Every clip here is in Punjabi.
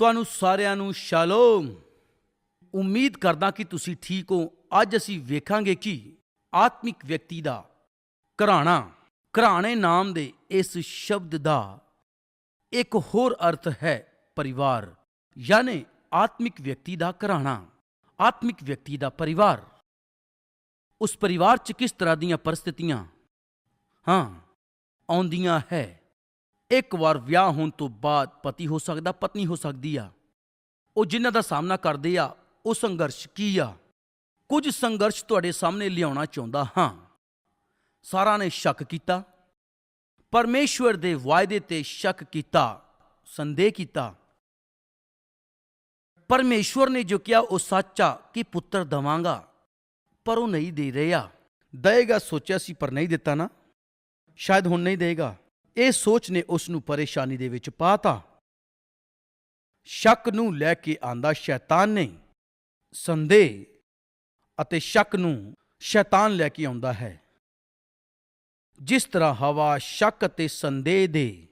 ਤੁਹਾਨੂੰ ਸਾਰਿਆਂ ਨੂੰ ਸ਼ਾਲੋਮ। ਉਮੀਦ ਕਰਦਾ ਕਿ ਤੁਸੀਂ ਠੀਕ ਹੋ। ਅੱਜ ਅਸੀਂ ਵੇਖਾਂਗੇ ਕਿ ਆਤਮਿਕ ਵਿਅਕਤੀ ਦਾ ਘਰਾਣਾ, ਘਰਾਣੇ ਨਾਮ ਦੇ ਇਸ ਸ਼ਬਦ ਦਾ ਇੱਕ ਹੋਰ ਅਰਥ ਹੈ ਪਰਿਵਾਰ, ਯਾਨੀ ਆਤਮਿਕ ਵਿਅਕਤੀ ਦਾ ਘਰਾਣਾ, ਆਤਮਿਕ ਵਿਅਕਤੀ ਦਾ ਪਰਿਵਾਰ। ਉਸ ਪਰਿਵਾਰ 'ਚ ਕਿਸ ਤਰ੍ਹਾਂ ਦੀਆਂ ਪਰਿਸਥਿਤੀਆਂ, ਹਾਂ, ਆਉਂਦੀਆਂ ਹੈ। ਇੱਕ ਵਾਰ ਵਿਆਹ ਹੋਣ ਤੋਂ ਬਾਅਦ ਪਤੀ ਹੋ ਸਕਦਾ, ਪਤਨੀ ਹੋ ਸਕਦੀ ਆ। ਉਹ ਜਿਨ੍ਹਾਂ ਦਾ ਸਾਹਮਣਾ ਕਰਦੇ ਆ, ਉਹ ਸੰਘਰਸ਼ ਕੀ ਆ? ਕੁਝ ਸੰਘਰਸ਼ ਤੁਹਾਡੇ ਸਾਹਮਣੇ ਲਿਆਉਣਾ ਚਾਹੁੰਦਾ ਹਾਂ। ਸਾਰਾ ਨੇ ਸ਼ੱਕ ਕੀਤਾ। ਪਰਮੇਸ਼ਵਰ ਦੇ ਵਾਅਦੇ ਤੇ ਸ਼ੱਕ ਕੀਤਾ, ਸੰਦੇਹ ਕੀਤਾ। ਪਰਮੇਸ਼ਵਰ ਨੇ ਜੋ ਕਿਹਾ, ਉਹ ਸੱਚਾ ਕਿ ਪੁੱਤਰ ਦਵਾਂਗਾ, ਪਰ ਉਹ ਨਹੀਂ ਦੇ ਰਿਹਾ। ਦਏਗਾ ਸੋਚਿਆ ਸੀ, ਪਰ ਨਹੀਂ ਦਿੱਤਾ ਨਾ। ਸ਼ਾਇਦ ਹੁਣ ਨਹੀਂ ਦੇਗਾ ਇਹ ਸੋਚ ਨੇ ਉਸ ਨੂੰ ਪਰੇਸ਼ਾਨੀ ਦੇ ਵਿੱਚ ਪਾਤਾ। ਸ਼ੱਕ ਨੂੰ ਲੈ ਕੇ ਆਂਦਾ, ਸ਼ੈਤਾਨ ਨੇ ਸੰਦੇਹ ਅਤੇ ਸ਼ੱਕ ਨੂੰ ਸ਼ੈਤਾਨ ਲੈ ਕੇ ਆਉਂਦਾ ਹੈ। ਜਿਸ ਤਰ੍ਹਾਂ ਹਵਾ ਸ਼ੱਕ ਅਤੇ ਸੰਦੇਹ ਦੇ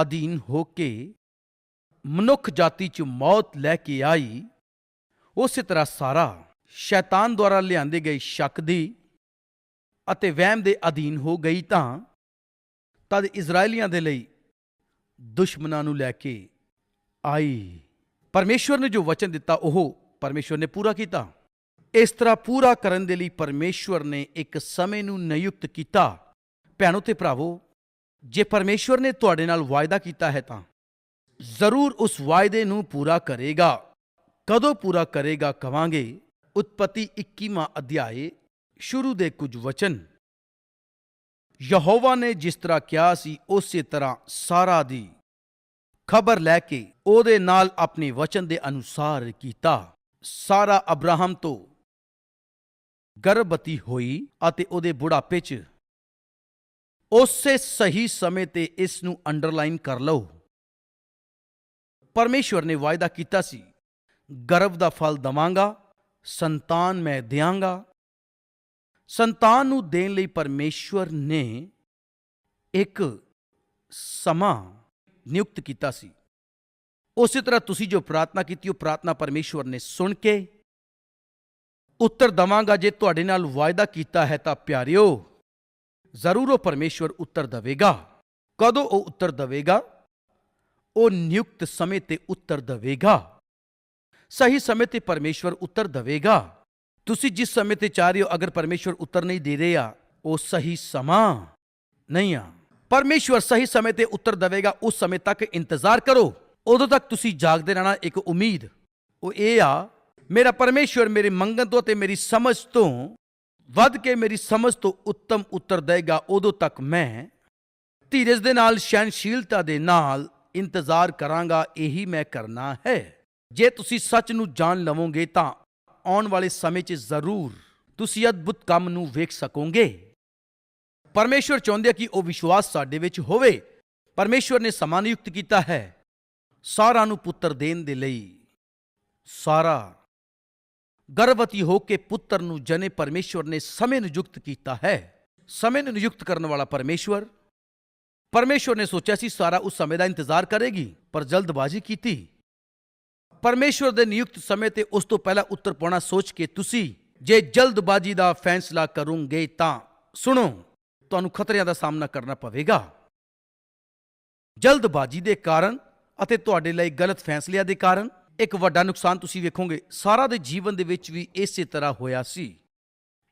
ਅਧੀਨ ਹੋ ਕੇ ਮਨੁੱਖ ਜਾਤੀ 'ਚ ਮੌਤ ਲੈ ਕੇ ਆਈ, ਉਸੇ ਤਰ੍ਹਾਂ ਸਾਰਾ ਸ਼ੈਤਾਨ ਦੁਆਰਾ ਲਿਆਂਦੇ ਗਏ ਸ਼ੱਕ ਦੀ ਅਤੇ ਵਹਿਮ ਦੇ ਅਧੀਨ ਹੋ ਗਈ ਤਾਂ ਤਦ ਇਜ਼ਰਾਈਲੀਆਂ ਦੇ ਲਈ ਦੁਸ਼ਮਣਾਂ ਨੂੰ ਲੈ ਕੇ ਆਈ। ਪਰਮੇਸ਼ਵਰ ਨੇ ਜੋ ਵਚਨ ਦਿੱਤਾ, ਉਹ ਪਰਮੇਸ਼ਵਰ ਨੇ ਪੂਰਾ ਕੀਤਾ। ਇਸ ਤਰ੍ਹਾਂ ਪੂਰਾ ਕਰਨ ਦੇ ਲਈ ਪਰਮੇਸ਼ਵਰ ਨੇ ਇੱਕ ਸਮੇਂ ਨੂੰ ਨਿਯੁਕਤ ਕੀਤਾ। ਭੈਣੋ ਤੇ ਭਰਾਵੋ, ਜੇ ਪਰਮੇਸ਼ਵਰ ਨੇ ਤੁਹਾਡੇ ਨਾਲ ਵਾਅਦਾ ਕੀਤਾ ਹੈ ਤਾਂ ਜ਼ਰੂਰ ਉਸ ਵਾਅਦੇ ਨੂੰ ਪੂਰਾ ਕਰੇਗਾ। ਕਦੋਂ ਪੂਰਾ ਕਰੇਗਾ ਕਵਾਂਗੇ? ਉਤਪਤੀ 21ਵਾਂ ਅਧਿਆਏ, ਸ਼ੁਰੂ ਦੇ ਕੁਝ ਵਚਨ। ਯਹੋਵਾ ਨੇ ਜਿਸ ਤਰ੍ਹਾਂ ਕਿਹਾ ਸੀ, ਉਸੇ ਤਰ੍ਹਾਂ ਸਾਰਾ ਦੀ ਖਬਰ ਲੈ ਕੇ ਉਹਦੇ ਨਾਲ ਆਪਣੇ ਵਚਨ ਦੇ ਅਨੁਸਾਰ ਕੀਤਾ। ਸਾਰਾ ਅਬਰਾਹਮ ਤੋਂ ਗਰਭਵਤੀ ਹੋਈ ਅਤੇ ਉਹਦੇ ਬੁਢਾਪੇ 'ਚ ਉਸੇ ਸਹੀ ਸਮੇਂ ਤੇ ਇਸ ਨੂੰ ਅੰਡਰਲਾਈਨ ਕਰ ਲਓ। ਪਰਮੇਸ਼ਵਰ ਨੇ ਵਾਅਦਾ ਕੀਤਾ ਸੀ, ਗਰਭ ਦਾ ਫਲ ਦਵਾਂਗਾ, ਸੰਤਾਨ ਮੈਂ ਦਿਆਂਗਾ ਸੰਤਾਨ ਨੂੰ ਦੇਣ ਲਈ ਪਰਮੇਸ਼ਵਰ ਨੇ ਇੱਕ ਸਮਾਂ ਨਿਯੁਕਤ ਕੀਤਾ ਸੀ। ਉਸੇ ਤਰ੍ਹਾਂ ਤੁਸੀਂ ਜੋ ਪ੍ਰਾਰਥਨਾ ਕੀਤੀ, ਉਹ ਪ੍ਰਾਰਥਨਾ ਪਰਮੇਸ਼ਵਰ ਨੇ ਸੁਣ ਕੇ ਉੱਤਰ ਦਵਾਂਗਾ। ਜੇ ਤੁਹਾਡੇ ਨਾਲ ਵਾਅਦਾ ਕੀਤਾ ਹੈ ਤਾਂ ਪਿਆਰਿਓ, ਜ਼ਰੂਰ ਉਹ ਪਰਮੇਸ਼ਵਰ ਉੱਤਰ ਦੇਵੇਗਾ। ਕਦੋਂ ਉਹ ਉੱਤਰ ਦੇਵੇਗਾ? ਉਹ ਨਿਯੁਕਤ ਸਮੇਂ ਤੇ ਉੱਤਰ ਦੇਵੇਗਾ। ਸਹੀ ਸਮੇਂ ਤੇ ਪਰਮੇਸ਼ਵਰ ਉੱਤਰ ਦੇਵੇਗਾ। ਤੁਸੀਂ ਜਿਸ ਸਮੇਂ ਤੇ ਚਾਹ ਰਹੇ ਹੋ, ਅਗਰ ਪਰਮੇਸ਼ਵਰ ਉੱਤਰ ਨਹੀਂ ਦੇ ਰਿਹਾ, ਉਹ ਸਹੀ ਸਮਾਂ ਨਹੀਂ ਆ। ਪਰਮੇਸ਼ਵਰ ਸਹੀ ਸਮੇਂ ਤੇ ਉੱਤਰ ਦੇਵੇਗਾ, ਉਸ ਸਮੇਂ ਤੱਕ ਇੰਤਜ਼ਾਰ ਕਰੋ। ਉਦੋਂ ਤੱਕ ਤੁਸੀਂ ਜਾਗਦੇ ਰਹਿਣਾ ਇੱਕ ਉਮੀਦ। ਉਹ ਇਹ ਆ, ਮੇਰਾ ਪਰਮੇਸ਼ਵਰ ਮੇਰੇ ਮੰਗਣ ਤੋਂ ਤੇ ਮੇਰੀ ਸਮਝ ਤੋਂ ਵੱਧ ਕੇ ਮੇਰੀ ਸਮਝ ਤੋਂ ਉੱਤਮ ਉੱਤਰ ਦੇਗਾ ਉਦੋਂ ਤੱਕ ਮੈਂ ਧੀਰਜ ਦੇ ਨਾਲ ਸਹਿਨਸ਼ੀਲਤਾ ਦੇ ਨਾਲ ਇੰਤਜ਼ਾਰ ਕਰਾਂਗਾ, ਇਹੀ ਮੈਂ ਕਰਨਾ ਹੈ। ਜੇ ਤੁਸੀਂ ਸੱਚ ਨੂੰ ਜਾਣ ਲਵੋਗੇ ਤਾਂ ਆਉਣ ਵਾਲੇ ਸਮੇਂ 'ਚ ਜ਼ਰੂਰ ਤੁਸੀਂ ਅਦਭੁਤ ਕੰਮ ਨੂੰ ਵੇਖ ਸਕੋਗੇ। ਪਰਮੇਸ਼ਵਰ ਚਾਹੁੰਦੇ ਆ ਕਿ ਉਹ ਵਿਸ਼ਵਾਸ ਸਾਡੇ ਵਿੱਚ ਹੋਵੇ। ਪਰਮੇਸ਼ਵਰ ਨੇ ਸਮਾਂ ਨਿਯੁਕਤ ਕੀਤਾ ਹੈ। ਸਾਰਾ ਨੂੰ ਪੁੱਤਰ ਦੇਣ ਦੇ ਲਈ। ਸਾਰਾ ਗਰਭਵਤੀ ਹੋ ਕੇ ਪੁੱਤਰ ਨੂੰ ਜਨੇ ਪਰਮੇਸ਼ਵਰ ਨੇ ਸਮੇਂ ਨਿਯੁਕਤ ਕੀਤਾ ਹੈ। ਸਮੇਂ ਨੂੰ ਨਿਯੁਕਤ ਕਰਨ ਵਾਲਾ ਪਰਮੇਸ਼ਵਰ। ਪਰਮੇਸ਼ਵਰ ਨੇ ਸੋਚਿਆ ਸੀ ਸਾਰਾ ਉਸ ਸਮੇਂ ਦਾ ਇੰਤਜ਼ਾਰ ਕਰੇਗੀ, ਪਰ ਜਲਦਬਾਜ਼ੀ ਕੀਤੀ। ਪਰਮੇਸ਼ਵਰ ਦੇ ਨਿਯੁਕਤ ਸਮੇਂ ਤੇ ਉਸ ਤੋਂ ਪਹਿਲਾਂ ਉੱਤਰ ਪਾਉਣਾ ਸੋਚ ਕੇ ਤੁਸੀਂ ਜੇ ਜਲਦਬਾਜ਼ੀ ਦਾ ਫੈਸਲਾ ਕਰੋਗੇ ਤਾਂ ਸੁਣੋ, ਤੁਹਾਨੂੰ ਖਤਰਿਆਂ ਦਾ ਸਾਹਮਣਾ ਕਰਨਾ ਪਵੇਗਾ। ਜਲਦਬਾਜ਼ੀ ਦੇ ਕਾਰਨ ਅਤੇ ਤੁਹਾਡੇ ਲਈ ਗਲਤ ਫੈਸਲਿਆਂ ਦੇ ਕਾਰਨ ਇੱਕ ਵੱਡਾ ਨੁਕਸਾਨ ਤੁਸੀਂ ਵੇਖੋਗੇ। ਸਾਰਾ ਦੇ ਜੀਵਨ ਦੇ ਵਿੱਚ ਵੀ ਇਸੇ ਤਰ੍ਹਾਂ ਹੋਇਆ ਸੀ।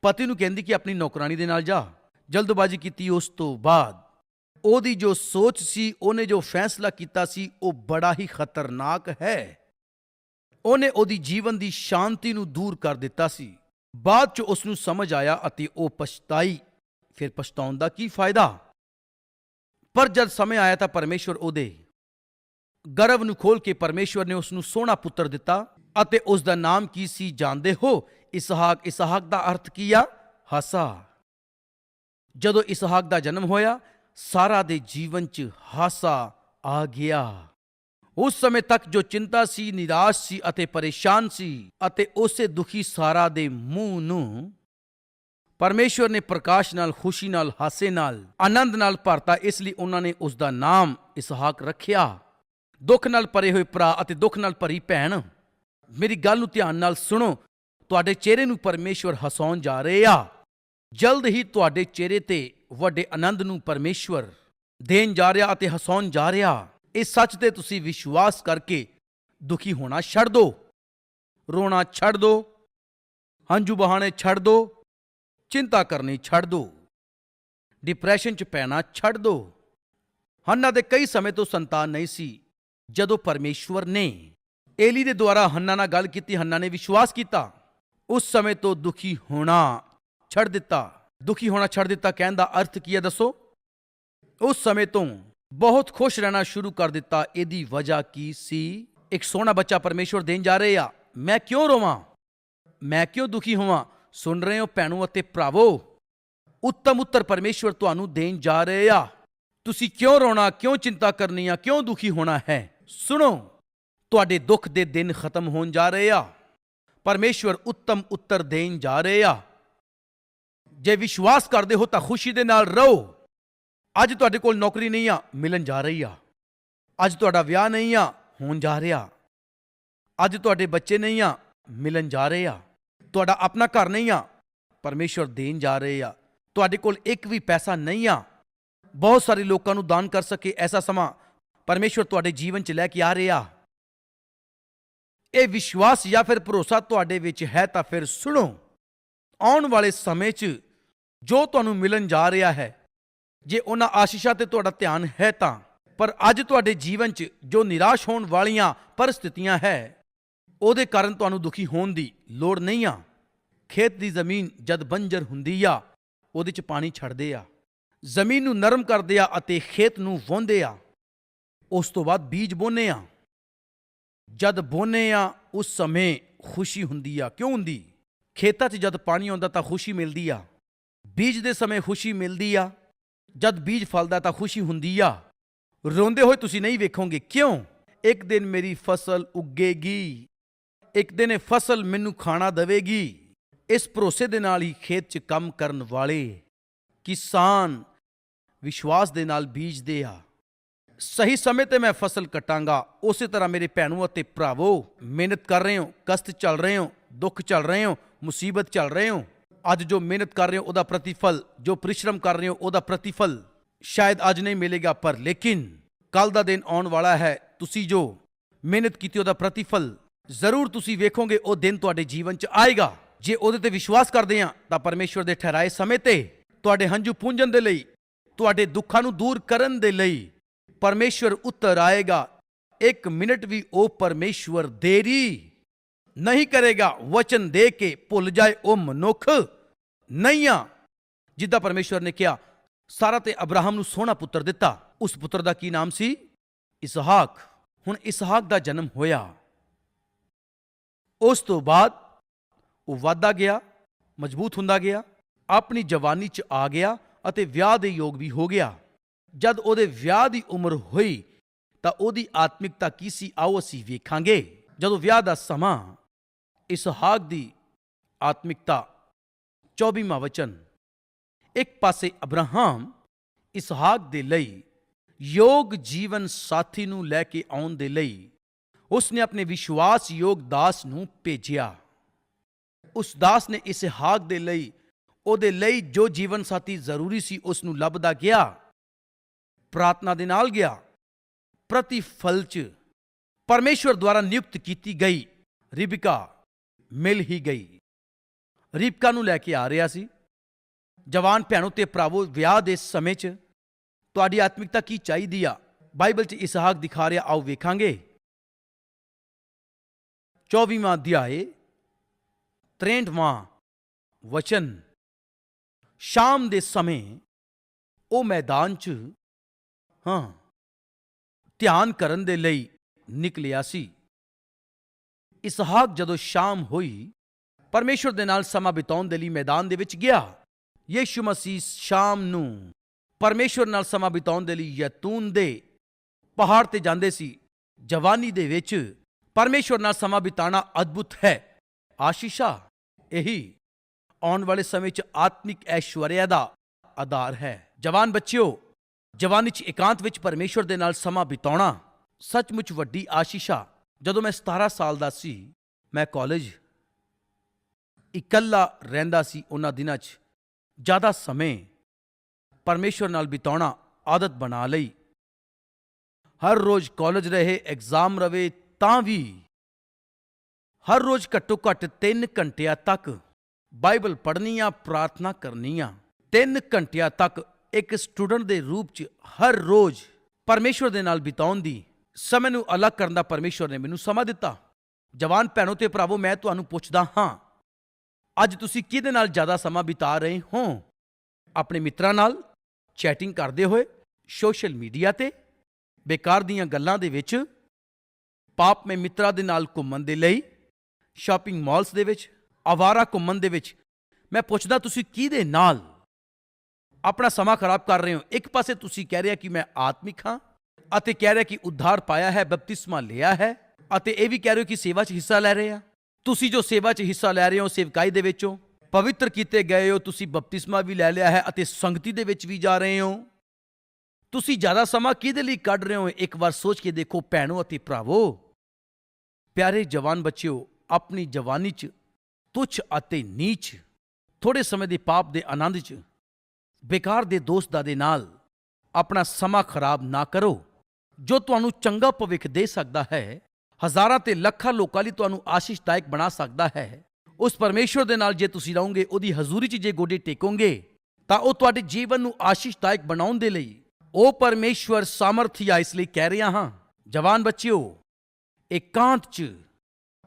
ਪਤੀ ਨੂੰ ਕਹਿੰਦੀ ਕਿ ਆਪਣੀ ਨੌਕਰਾਨੀ ਦੇ ਨਾਲ ਜਾ। ਜਲਦਬਾਜ਼ੀ ਕੀਤੀ ਉਸ ਤੋਂ ਬਾਅਦ। ਉਹਦੀ ਜੋ ਸੋਚ ਸੀ, ਉਹਨੇ ਜੋ ਫੈਸਲਾ ਕੀਤਾ ਸੀ, ਉਹ ਬੜਾ ਹੀ ਖਤਰਨਾਕ ਹੈ। ਉਹਨੇ ਉਹਦੀ ਜੀਵਨ ਦੀ ਸ਼ਾਂਤੀ ਨੂੰ ਦੂਰ ਕਰ ਦਿੱਤਾ ਸੀ। ਬਾਅਦ ਚ ਉਸ ਨੂੰ ਸਮਝ ਆਇਆ ਅਤੇ ਉਹ ਪਛਤਾਈ। ਫਿਰ ਪਛਤਾਉਣ ਦਾ ਕੀ ਫਾਇਦਾ? ਪਰ ਜਦ ਸਮੇਂ ਆਇਆ ਤਾਂ ਪਰਮੇਸ਼ਵਰ ਉਹਦੇ ਗਰਭ ਨੂੰ ਖੋਲ ਕੇ ਪਰਮੇਸ਼ਵਰ ਨੇ ਉਸ ਨੂੰ ਸੋਹਣਾ ਪੁੱਤਰ ਦਿੱਤਾ ਅਤੇ ਉਸ ਦਾ ਨਾਮ ਕੀ ਸੀ ਜਾਣਦੇ ਹੋ? ਇਸਹਾਕ ਇਸਹਾਕ ਦਾ ਅਰਥ ਕੀ ਆ? ਹਾਸਾ। ਜਦੋਂ ਇਸਹਾਕ ਦਾ ਜਨਮ ਹੋਇਆ, ਸਾਰਾ ਦੇ ਜੀਵਨ 'ਚ ਹਾਸਾ ਆ ਗਿਆ। ਉਸ ਸਮੇਂ ਤੱਕ ਜੋ ਚਿੰਤਾ ਸੀ, ਨਿਰਾਸ਼ ਸੀ ਅਤੇ ਪਰੇਸ਼ਾਨ ਸੀ ਅਤੇ ਉਸੇ ਦੁਖੀ ਸਾਰਾ ਦੇ ਮੂੰਹ ਨੂੰ ਪਰਮੇਸ਼ਵਰ ਨੇ ਪ੍ਰਕਾਸ਼ ਨਾਲ, ਖੁਸ਼ੀ ਨਾਲ, ਹਾਸੇ ਨਾਲ, ਆਨੰਦ ਨਾਲ ਭਰਤਾ। ਇਸ ਲਈ ਉਹਨਾਂ ਨੇ ਉਸ ਦਾ ਨਾਮ ਇਸਹਾਕ ਰੱਖਿਆ। ਦੁੱਖ ਨਾਲ ਭਰੇ ਹੋਏ ਭਰਾ ਅਤੇ ਦੁੱਖ ਨਾਲ ਭਰੀ ਭੈਣ, ਮੇਰੀ ਗੱਲ ਨੂੰ ਧਿਆਨ ਨਾਲ ਸੁਣੋ। ਤੁਹਾਡੇ ਚਿਹਰੇ ਨੂੰ ਪਰਮੇਸ਼ਵਰ ਹਸਾਉਣ ਜਾ ਰਹੇ ਆ। ਜਲਦ ਹੀ ਤੁਹਾਡੇ ਚਿਹਰੇ ਤੇ ਵੱਡੇ ਆਨੰਦ ਨੂੰ ਪਰਮੇਸ਼ਵਰ ਦੇਣ ਜਾ ਰਿਹਾ ਅਤੇ ਹਸਾਉਣ ਜਾ ਰਿਹਾ। ਇਸ ਸੱਚ ਤੇ ਤੁਸੀਂ ਵਿਸ਼ਵਾਸ ਕਰਕੇ ਦੁਖੀ ਹੋਣਾ ਛੱਡ ਦਿਓ ਰੋਣਾ ਛੱਡ ਦਿਓ ਹੰਝੂ ਬਹਾਣੇ ਛੱਡ ਦਿਓ ਚਿੰਤਾ ਕਰਨੀ ਛੱਡ ਦਿਓ ਡਿਪਰੈਸ਼ਨ 'ਚ ਪੈਣਾ ਛੱਡ ਦਿਓ ਹੰਨਾ ਦੇ ਕਈ ਸਮੇਂ ਤੋਂ ਸੰਤਾਨ ਨਹੀਂ ਸੀ, ਜਦੋਂ ਪਰਮੇਸ਼ਵਰ ਨੇ ਏਲੀ ਦੇ ਦੁਆਰਾ ਹੰਨਾ ਨਾਲ ਗੱਲ ਕੀਤੀ, ਹੰਨਾ ਨੇ ਵਿਸ਼ਵਾਸ ਕੀਤਾ, ਉਸ ਸਮੇਂ ਤੋਂ ਦੁਖੀ ਹੋਣਾ ਛੱਡ ਦਿੱਤਾ। ਦੁਖੀ ਹੋਣਾ ਛੱਡ ਦਿੱਤਾ ਕਹਿਣ ਦਾ ਅਰਥ ਕੀ ਹੈ ਦੱਸੋ? ਉਸ ਸਮੇਂ ਤੋਂ ਬਹੁਤ ਖੁਸ਼ ਰਹਿਣਾ ਸ਼ੁਰੂ ਕਰ ਦਿੱਤਾ। ਇਹਦੀ ਵਜ੍ਹਾ ਕੀ ਸੀ? ਇੱਕ ਸੋਹਣਾ ਬੱਚਾ ਪਰਮੇਸ਼ਵਰ ਦੇਣ ਜਾ ਰਹੇ ਆ। ਮੈਂ ਕਿਉਂ ਰੋਵਾਂ? ਮੈਂ ਕਿਉਂ ਦੁਖੀ ਹੋਵਾਂ? ਸੁਣ ਰਹੇ ਹੋ ਭੈਣੋ ਅਤੇ ਭਰਾਵੋ, ਉੱਤਮ ਉੱਤਰ ਪਰਮੇਸ਼ਵਰ ਤੁਹਾਨੂੰ ਦੇਣ ਜਾ ਰਹੇ ਆ। ਤੁਸੀਂ ਕਿਉਂ ਰੋਣਾ? ਕਿਉਂ ਚਿੰਤਾ ਕਰਨੀ ਆ? ਕਿਉਂ ਦੁਖੀ ਹੋਣਾ ਹੈ? ਸੁਣੋ, ਤੁਹਾਡੇ ਦੁੱਖ ਦੇ ਦਿਨ ਖਤਮ ਹੋਣ ਜਾ ਰਹੇ ਆ। ਪਰਮੇਸ਼ਵਰ ਉੱਤਮ ਉੱਤਰ ਦੇਣ ਜਾ ਰਹੇ ਆ। ਜੇ ਵਿਸ਼ਵਾਸ ਕਰਦੇ ਹੋ ਤਾਂ ਖੁਸ਼ੀ ਦੇ ਨਾਲ ਰਹੋ। ਅੱਜ ਤੁਹਾਡੇ ਕੋਲ ਨੌਕਰੀ ਨਹੀਂ ਆ, ਮਿਲਣ ਜਾ ਰਹੀ ਆ। ਅੱਜ ਤੁਹਾਡਾ ਵਿਆਹ ਨਹੀਂ ਆ, ਹੋਣ ਜਾ ਰਿਹਾ। ਅੱਜ ਤੁਹਾਡੇ ਬੱਚੇ ਨਹੀਂ ਆ, ਮਿਲਣ ਜਾ ਰਹੇ ਆ। ਤੁਹਾਡਾ ਆਪਣਾ ਘਰ ਨਹੀਂ ਆ, ਪਰਮੇਸ਼ਵਰ ਦੇਣ ਜਾ ਰਹੇ ਆ। ਤੁਹਾਡੇ ਕੋਲ ਇੱਕ ਵੀ ਪੈਸਾ ਨਹੀਂ ਆ। ਬਹੁਤ ਸਾਰੇ ਲੋਕਾਂ ਨੂੰ ਦਾਨ ਕਰ ਸਕੇ ਐਸਾ ਸਮਾਂ ਪਰਮੇਸ਼ਵਰ ਤੁਹਾਡੇ ਜੀਵਨ 'ਚ ਲੈ ਕੇ ਆ ਰਿਹਾ। ਇਹ ਵਿਸ਼ਵਾਸ ਜਾਂ ਫਿਰ ਭਰੋਸਾ ਤੁਹਾਡੇ ਵਿੱਚ ਹੈ ਤਾਂ ਫਿਰ ਸੁਣੋ। ਆਉਣ ਵਾਲੇ ਸਮੇਂ 'ਚ ਜੋ ਤੁਹਾਨੂੰ ਮਿਲਣ ਜਾ ਰਿਹਾ ਹੈ ਜੇ ਉਹਨਾਂ ਆਸ਼ੀਸ਼ਾਂ ਤੇ ਤੁਹਾਡਾ ਧਿਆਨ ਹੈ ਤਾਂ, ਪਰ ਅੱਜ ਤੁਹਾਡੇ ਜੀਵਨ 'ਚ ਜੋ ਨਿਰਾਸ਼ ਹੋਣ ਵਾਲੀਆਂ ਪਰਿਸਥਿਤੀਆਂ ਹੈ, ਉਹਦੇ ਕਾਰਨ ਤੁਹਾਨੂੰ ਦੁਖੀ ਹੋਣ ਦੀ ਲੋੜ ਨਹੀਂ ਆ। ਖੇਤ ਦੀ ਜ਼ਮੀਨ ਜਦ ਬੰਜਰ ਹੁੰਦੀ ਆ, ਉਹਦੇ 'ਚ ਪਾਣੀ ਛੱਡਦੇ ਆ। ਜ਼ਮੀਨ ਨੂੰ ਨਰਮ ਕਰਦੇ ਆ ਅਤੇ ਖੇਤ ਨੂੰ ਵਾਹੁੰਦੇ ਆ। ਉਸ ਤੋਂ ਬਾਅਦ ਬੀਜ ਬੋਨੇ ਆ। ਜਦ ਬੋਨੇ ਆ, ਉਸ ਸਮੇਂ ਖੁਸ਼ੀ ਹੁੰਦੀ ਆ। ਕਿਉਂ ਹੁੰਦੀ? ਖੇਤਾਂ 'ਚ ਜਦ ਪਾਣੀ ਆਉਂਦਾ ਤਾਂ ਖੁਸ਼ੀ ਮਿਲਦੀ ਆ। ਬੀਜ ਦੇ ਸਮੇਂ ਖੁਸ਼ੀ ਮਿਲਦੀ ਆ। ਜਦ ਬੀਜ ਫਲਦਾ ਤਾਂ ਖੁਸ਼ੀ ਹੁੰਦੀ ਆ। ਰੋਂਦੇ ਹੋਏ ਤੁਸੀਂ ਨਹੀਂ ਵੇਖੋਗੇ। ਕਿਉਂ? ਇੱਕ ਦਿਨ ਮੇਰੀ ਫਸਲ ਉੱਗੇਗੀ। ਇੱਕ ਦਿਨ ਇਹ ਫਸਲ ਮੈਨੂੰ ਖਾਣਾ ਦੇਵੇਗੀ। ਇਸ ਭਰੋਸੇ ਦੇ ਨਾਲ ਹੀ ਖੇਤ 'ਚ ਕੰਮ ਕਰਨ ਵਾਲੇ ਕਿਸਾਨ ਵਿਸ਼ਵਾਸ ਦੇ ਨਾਲ ਬੀਜਦੇ ਆ। ਸਹੀ ਸਮੇਂ ਤੇ ਮੈਂ ਫਸਲ ਕਟਾਂਗਾ। ਉਸੇ ਤਰ੍ਹਾਂ ਮੇਰੇ ਭੈਣੋ ਅਤੇ ਭਰਾਵੋ, ਮਿਹਨਤ ਕਰ ਰਹੇ ਹੋ, ਕਸ਼ਟ ਚੱਲ ਰਹੇ ਹੋ, ਦੁੱਖ ਚੱਲ ਰਹੇ ਹੋ, ਮੁਸੀਬਤ ਚੱਲ ਰਹੇ ਹੋ। ਅੱਜ ਜੋ ਮਿਹਨਤ ਕਰ ਰਹੇ ਹੋ, ਉਹਦਾ ਪ੍ਰਤੀਫਲ, ਜੋ ਪਰਿਸ਼ਰਮ ਕਰ ਰਹੇ ਹੋ, ਉਹਦਾ ਪ੍ਰਤੀਫਲ ਸ਼ਾਇਦ ਅੱਜ ਨਹੀਂ ਮਿਲੇਗਾ, ਪਰ ਲੇਕਿਨ ਕੱਲ ਦਾ ਦਿਨ ਆਉਣ ਵਾਲਾ ਹੈ, ਤੁਸੀਂ ਜੋ ਮਿਹਨਤ ਕੀਤੀ, ਉਹਦਾ ਪ੍ਰਤੀਫਲ ਜ਼ਰੂਰ ਤੁਸੀਂ ਵੇਖੋਗੇ, ਉਹ ਦਿਨ ਤੁਹਾਡੇ ਜੀਵਨ 'ਚ ਆਏਗਾ। ਜੇ ਉਹਦੇ ਤੇ ਵਿਸ਼ਵਾਸ ਕਰਦੇ ਆ ਤਾਂ ਪਰਮੇਸ਼ਵਰ ਦੇ ਠਹਿਰਾਏ ਸਮੇਂ ਤੇ ਤੁਹਾਡੇ ਹੰਝੂ ਪੂੰਝਣ ਦੇ ਲਈ, ਤੁਹਾਡੇ ਦੁੱਖਾਂ ਨੂੰ ਦੂਰ ਕਰਨ ਦੇ ਲਈ ਪਰਮੇਸ਼ਵਰ ਉੱਤਰ ਆਏਗਾ। ਇੱਕ ਮਿੰਟ ਵੀ, ਉਹ ਪਰਮੇਸ਼ਵਰ ਦੇਰੀ। ਨਹੀਂ ਕਰੇਗਾ। ਵਚਨ ਦੇ ਕੇ ਭੁੱਲ ਜਾਏ ਉਹ ਮਨੁੱਖ। ਨਹੀਂ ਆ ਜਿੱਦਾਂ ਪਰਮੇਸ਼ਵਰ ਨੇ ਕਿਹਾ, ਸਾਰਾ ਤੇ ਅਬਰਾਹਮ ਨੂੰ ਸੋਹਣਾ ਪੁੱਤਰ ਦਿੱਤਾ। ਉਸ ਪੁੱਤਰ ਦਾ ਕੀ ਨਾਮ ਸੀ? ਇਸਹਾਕ। ਹੁਣ ਇਸਹਾਕ ਦਾ ਜਨਮ ਹੋਇਆ। ਉਸ ਤੋਂ ਬਾਅਦ ਉਹ ਵਾਧਾ ਗਿਆ, ਮਜ਼ਬੂਤ ਹੁੰਦਾ ਗਿਆ, ਆਪਣੀ ਜਵਾਨੀ 'ਚ ਆ ਗਿਆ ਅਤੇ ਵਿਆਹ ਦੇ ਯੋਗ ਵੀ ਹੋ ਗਿਆ। ਜਦ ਉਹਦੇ ਵਿਆਹ ਦੀ ਉਮਰ ਹੋਈ ਤਾਂ ਉਹਦੀ ਆਤਮਿਕਤਾ ਕੀ ਸੀ, ਆਓ ਅਸੀਂ ਵੇਖਾਂਗੇ। ਜਦੋਂ ਵਿਆਹ ਦਾ ਸਮਾਂ ਇਸਹਾਕ ਦੀ ਆਤਮਿਕਤਾ। 24ਵਾਂ ਵਚਨ। ਇੱਕ ਪਾਸੇ ਅਬਰਾਹਮ ਇਸਹਾਕ ਦੇ ਲਈ ਯੋਗ ਜੀਵਨ ਸਾਥੀ ਨੂੰ ਲੈ ਕੇ ਆਉਣ ਦੇ ਲਈ ਉਸਨੇ ਆਪਣੇ ਵਿਸ਼ਵਾਸ ਯੋਗ ਦਾਸ ਨੂੰ ਭੇਜਿਆ। ਉਸ ਦਾਸ ਨੇ ਇਸਹਾਕ ਦੇ ਲਈ ਉਹਦੇ ਲਈ ਜੋ ਜੀਵਨ ਸਾਥੀ ਜ਼ਰੂਰੀ ਸੀ ਉਸ ਨੂੰ ਲੱਭਦਾ ਗਿਆ, ਪ੍ਰਾਰਥਨਾ ਦੇ ਨਾਲ ਗਿਆ। ਪ੍ਰਤੀਫਲ ਚ ਪਰਮੇਸ਼ਵਰ ਦੁਆਰਾ ਨਿਯੁਕਤ ਕੀਤੀ ਗਈ, ਰਿਬਿਕਾ। ਮਿਲ ਹੀ ਗਈ। ਰੀਪਕਾ ਨੂੰ ਲੈ ਕੇ ਆ ਰਿਹਾ ਸੀ। ਜਵਾਨ ਭੈਣੋ ਤੇ ਭਰਾਵੋ, ਵਿਆਹ ਦੇ ਸਮੇਂ 'ਚ ਤੁਹਾਡੀ ਆਤਮਿਕਤਾ ਕੀ ਚਾਹੀਦੀ ਆ? ਬਾਈਬਲ 'ਚ ਇਸਹਾਕ ਦਿਖਾ ਰਿਹਾ, ਆਓ ਵੇਖਾਂਗੇ। 24ਵਾਂ ਅਧਿਆਏ 63ਵਾਂ ਵਚਨ। ਸ਼ਾਮ ਦੇ ਸਮੇਂ ਉਹ ਮੈਦਾਨ 'ਚ, ਹਾਂ, ਧਿਆਨ ਕਰਨ ਦੇ ਲਈ ਨਿਕਲਿਆ ਸੀ। ਇਸਹਾਕ ਜਦੋਂ ਸ਼ਾਮ ਹੋਈ, ਪਰਮੇਸ਼ਵਰ ਦੇ ਨਾਲ ਸਮਾਂ ਬਿਤਾਉਣ ਦੇ ਲਈ ਮੈਦਾਨ ਦੇ ਵਿੱਚ ਗਿਆ। ਯੀਸ਼ੂ ਮਸੀਹ ਸ਼ਾਮ ਨੂੰ ਪਰਮੇਸ਼ਵਰ ਨਾਲ ਸਮਾਂ ਬਿਤਾਉਣ ਦੇ ਲਈ ਯਤੂਨ ਦੇ ਪਹਾੜ ਤੇ ਜਾਂਦੇ ਸੀ। ਜਵਾਨੀ ਦੇ ਵਿੱਚ ਪਰਮੇਸ਼ਵਰ ਨਾਲ ਸਮਾਂ ਬਿਤਾਣਾ ਅਦਭੁਤ ਹੈ। ਆਸ਼ੀਸ਼ਾ, ਇਹੀ ਆਉਣ ਵਾਲੇ ਸਮੇਂ 'ਚ ਆਤਮਿਕ ਐਸ਼ਵਰਿਆ ਦਾ ਆਧਾਰ ਹੈ। ਜਵਾਨ ਬੱਚਿਓ, ਜਵਾਨੀ 'ਚ ਇਕਾਂਤ ਵਿੱਚ ਪਰਮੇਸ਼ਵਰ ਦੇ ਨਾਲ ਸਮਾਂ ਬਿਤਾਉਣਾ ਸੱਚਮੁੱਚ ਵੱਡੀ ਆਸ਼ੀਸ਼ਾ। ਜਦੋਂ ਮੈਂ 17 ਸਾਲ ਦਾ ਸੀ, ਮੈਂ ਕਾਲਜ ਇਕੱਲਾ ਰਹਿੰਦਾ ਸੀ ਉਹਨਾਂ ਦਿਨਾਂ 'ਚ। ਜ਼ਿਆਦਾ ਸਮੇਂ ਪਰਮੇਸ਼ਵਰ ਨਾਲ ਬਿਤਾਉਣਾ ਆਦਤ ਬਣਾ ਲਈ। ਹਰ ਰੋਜ਼ ਕਾਲਜ ਰਹੇ ਐਗਜ਼ਾਮ ਰਵੇ ਤਾਂ ਵੀ ਹਰ ਰੋਜ਼ ਘੱਟੋ ਘੱਟ 3 ਘੰਟਿਆਂ ਤੱਕ ਬਾਈਬਲ ਪੜ੍ਹਨੀ ਆ ਪ੍ਰਾਰਥਨਾ ਕਰਨੀ ਆ 3 ਘੰਟਿਆਂ ਤੱਕ ਇੱਕ ਸਟੂਡੈਂਟ ਦੇ ਰੂਪ 'ਚ ਹਰ ਰੋਜ਼ ਪਰਮੇਸ਼ਵਰ ਦੇ ਨਾਲ ਬਿਤਾਉਣ ਦੀ ਸਮੇਂ ਨੂੰ ਅਲੱਗ ਕਰਨ ਦਾ ਪਰਮੇਸ਼ਵਰ ਨੇ ਮੈਨੂੰ ਸਮਾਂ ਦਿੱਤਾ। ਜਵਾਨ ਭੈਣੋ ਤੇ ਭਰਾਵੋ, ਮੈਂ ਤੁਹਾਨੂੰ ਪੁੱਛਦਾ ਹਾਂ, ਅੱਜ ਤੁਸੀਂ ਕਿਹਦੇ ਨਾਲ ਜ਼ਿਆਦਾ ਸਮਾਂ ਬਿਤਾ ਰਹੇ ਹੋ? ਆਪਣੇ ਮਿੱਤਰਾਂ ਨਾਲ ਚੈਟਿੰਗ ਕਰਦੇ ਹੋਏ, ਸੋਸ਼ਲ ਮੀਡੀਆ ਤੇ, ਬੇਕਾਰ ਦੀਆਂ ਗੱਲਾਂ ਦੇ ਵਿੱਚ, ਪਾਪ ਮੇ ਮਿੱਤਰਾਂ ਦੇ ਨਾਲ ਘੁੰਮਣ ਦੇ ਲਈ, ਸ਼ਾਪਿੰਗ ਮਾਲਸ ਦੇ ਵਿੱਚ, ਆਵਾਰਾ ਘੁੰਮਣ ਦੇ ਵਿੱਚ, ਮੈਂ ਪੁੱਛਦਾ ਤੁਸੀਂ ਕਿਹਦੇ ਨਾਲ? ਆਪਣਾ ਸਮਾਂ ਖਰਾਬ ਕਰ ਰਹੇ ਹੋ। ਇੱਕ ਪਾਸੇ ਤੁਸੀਂ ਕਹਿ ਰਹੇ ਹੋ ਕਿ ਮੈਂ ਆਤਮਿਕ ਹਾਂ ਅਤੇ ਕਹਿ ਰਿਹਾ ਕਿ ਉଦ୍ਧਾਰ ਪਾਇਆ ਹੈ, ਬਪਤਿਸਮਾ ਲਿਆ ਹੈ ਅਤੇ ਇਹ ਵੀ ਕਹਿ ਰਹੇ ਹੋ ਕਿ ਸੇਵਾ 'ਚ ਹਿੱਸਾ ਲੈ ਰਹੇ ਆ। ਤੁਸੀਂ ਜੋ ਸੇਵਾ 'ਚ ਹਿੱਸਾ ਲੈ ਰਹੇ ਹੋ, ਸੇਵਕਾਈ ਦੇ ਵਿੱਚੋਂ, ਪਵਿੱਤਰ ਕੀਤੇ ਗਏ ਹੋ, ਤੁਸੀਂ ਬਪਤਿਸਮਾ ਵੀ ਲੈ ਲਿਆ ਹੈ ਅਤੇ ਸੰਗਤੀ ਦੇ ਵਿੱਚ ਵੀ ਜਾ ਰਹੇ ਹੋ। ਤੁਸੀਂ ਜ਼ਿਆਦਾ ਸਮਾਂ ਕਿਹਦੇ ਲਈ ਕੱਢ ਰਹੇ ਹੋ? ਇੱਕ ਵਾਰ ਸੋਚ ਕੇ ਦੇਖੋ ਭੈਣੋ ਅਤੇ ਭਰਾਵੋ। ਪਿਆਰੇ ਜਵਾਨ ਬੱਚਿਓ, ਆਪਣੀ ਜਵਾਨੀ 'ਚ, ਤੁੱਛ ਅਤੇ ਨੀਚ ਥੋੜੇ ਸਮੇਂ ਦੇ ਪਾਪ ਦੇ ਆਨੰਦ 'ਚ, ਬੇਕਾਰ ਦੇ ਦੋਸਤਾਂ ਦੇ ਨਾਲ ਆਪਣਾ ਸਮਾਂ ਖਰਾਬ ਨਾ ਕਰੋ। ਜੋ ਤੁਹਾਨੂੰ ਚੰਗਾ ਭਵਿੱਖ ਦੇ ਸਕਦਾ ਹੈ, ਹਜ਼ਾਰਾਂ ਤੇ ਲੱਖਾਂ ਲੋਕਾਂ ਲਈ ਤੁਹਾਨੂੰ ਆਸ਼ੀਸ਼ਦਾਇਕ ਬਣਾ ਸਕਦਾ ਹੈ। ਉਸ ਪਰਮੇਸ਼ਵਰ ਦੇ ਨਾਲ ਜੇ ਤੁਸੀਂ ਰਹੋਗੇ, ਉਹਦੀ ਹਜ਼ੂਰੀ 'ਚ ਜੇ ਗੋਡੇ ਟੇਕੋਗੇ, ਤਾਂ ਉਹ ਤੁਹਾਡੇ ਜੀਵਨ ਨੂੰ ਆਸ਼ੀਸ਼ਦਾਇਕ ਬਣਾਉਣ ਦੇ ਲਈ ਉਹ ਪਰਮੇਸ਼ਵਰ ਸਾਮਰਥੀ ਆ, ਇਸ ਲਈ ਕਹਿ ਰਿਹਾ ਹਾਂ। ਜਵਾਨ ਬੱਚਿਓ, ਇਕਾਂਤ 'ਚ